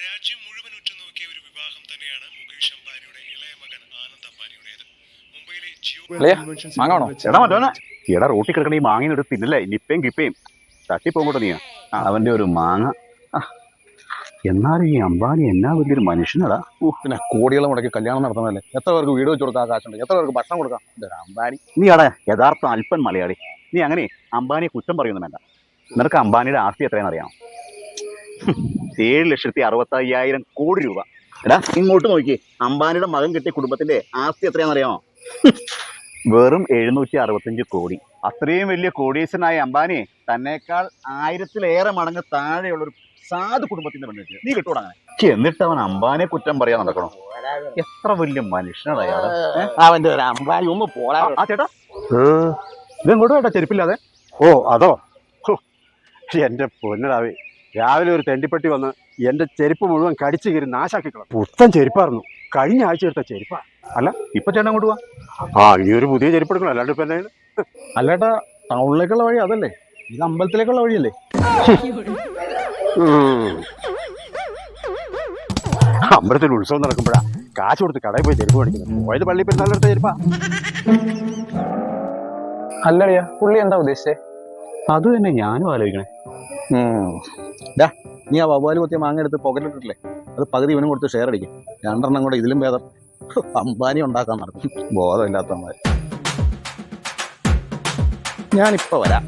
രാജ്യം മുഴുവൻ ഉറ്റുനോക്കിയ ഒരു വിവാഹം തന്നെയാണ് മുകേഷ് അംബാനിയുടെ ഇളയ മകൻ ആനന്ദ് അംബാനിയുടേത്. മുംബൈയിലെ ജിയോ? എടാ റോട്ടിൽ കിടക്കണ ഈ മാങ്ങ തിന്നില്ലേ നിപ്പയും കിപ്പയും. തട്ടിപ്പോകോട്ടെ നീ അവന്റെ ഒരു മാങ്ങ. എന്നാലും ഈ അംബാനി എന്നാ വലിയൊരു മനുഷ്യനടാ? പിന്നെ കോടികളെ മുടക്കി കല്യാണം നടത്തുന്നതല്ലേ? എത്ര പേർക്ക് വീട് വെച്ച് കൊടുക്കാൻ കാശുണ്ട്? എത്ര പേർക്ക് ഭക്ഷണം കൊടുക്കാം? അംബാനി. നീ അടാ യഥാർത്ഥ അല്പൻ മലയാളി. നീ അങ്ങനെ അംബാനിയെ കുറ്റം പറയുന്നു വേണ്ട. നിനക്ക് അംബാനിയുടെ ആസ്തി എത്രയാണെന്ന് അറിയാമോ? ഹും, ഏഴ് ലക്ഷത്തി അറുപത്തി അയ്യായിരം കോടി രൂപ. എടാ ഇങ്ങോട്ട് നോക്കി. അംബാനിയുടെ മകൻ കിട്ടിയ കുടുംബത്തിന്റെ ആസ്തി എത്രയാണെന്നറിയാമോ വെറും എഴുന്നൂറ്റി അറുപത്തഞ്ച് കോടി. അത്രയും വലിയ കോടീശ്വരനായ അംബാനി തന്നെക്കാൾ ആയിരത്തിലേറെ മടങ്ങ് താഴെയുള്ള ഒരു സാധു കുടുംബത്തിന്റെ പെണ്ണിട്ട് നീ കിട്ടൂടാ എന്നിട്ട് അവൻ അംബാനിയെ കുറ്റം പറയാൻ നടക്കണോ? എത്ര വലിയ മനുഷ്യനാണ് അവന്റെ ഒരു അംബാനി ഒന്ന് പോടാ. ആ, ചേട്ടാ. ഇതെങ്ങോട്ടോ ചേട്ടാ ചെരുപ്പില്ലാതെ? ഓ അതോ? എന്റെ പൊന്നടാവേ. രാവിലെ ഒരു തെണ്ടിപ്പെട്ടി വന്ന് എന്റെ ചെരുപ്പ് മുഴുവൻ കടിച്ചു കയറി നാശാക്കി കളഞ്ഞു. പുത്തൻ ചെരുപ്പായിരുന്നു. കഴിഞ്ഞ ആഴ്ച എടുത്ത ചെരുപ്പാ. അല്ല ഇപ്പൊ ചേട്ടൻ അങ്ങോട്ട് പോവാ ആ ഇനി ഒരു പുതിയ ചെരുപ്പ് എടുക്കണം. അല്ലാണ്ട് ഇപ്പൊ എന്തായാലും അല്ലേട്ടാ ടൗണിലേക്കുള്ള വഴി അതല്ലേ? ഇത് അമ്പലത്തിലേക്കുള്ള വഴിയല്ലേ? അമ്പലത്തിൽ ഉത്സവം നടക്കുമ്പോഴാ കാശ് കൊടുത്ത് കടയിൽ പോയി ചെരുപ്പ് മേടിക്കുന്നത്. പോയത് പള്ളി പെരുന്നാളെടുത്ത ചെരുപ്പാ. അല്ലടിയാ പുള്ളി എന്താ ഉദ്ദേശിച്ചേ? അത് തന്നെ ഞാനും ആലോചിക്കണേ. നീ ആ വവ്വാൽ കൊത്തിയ മാങ്ങ എടുത്ത് പോക്കറ്റിട്ടില്ലേ അത് പകുതി ഇവനും കൊടുത്ത് ഷെയർ അടിക്കും. രണ്ടെണ്ണം കൂടെ ഇതിലും ഭേദം. അമ്പാനി ഉണ്ടാക്കാൻ നടക്കും. ബോധമില്ലാത്തമാര് ഞാനിപ്പോ വരാം.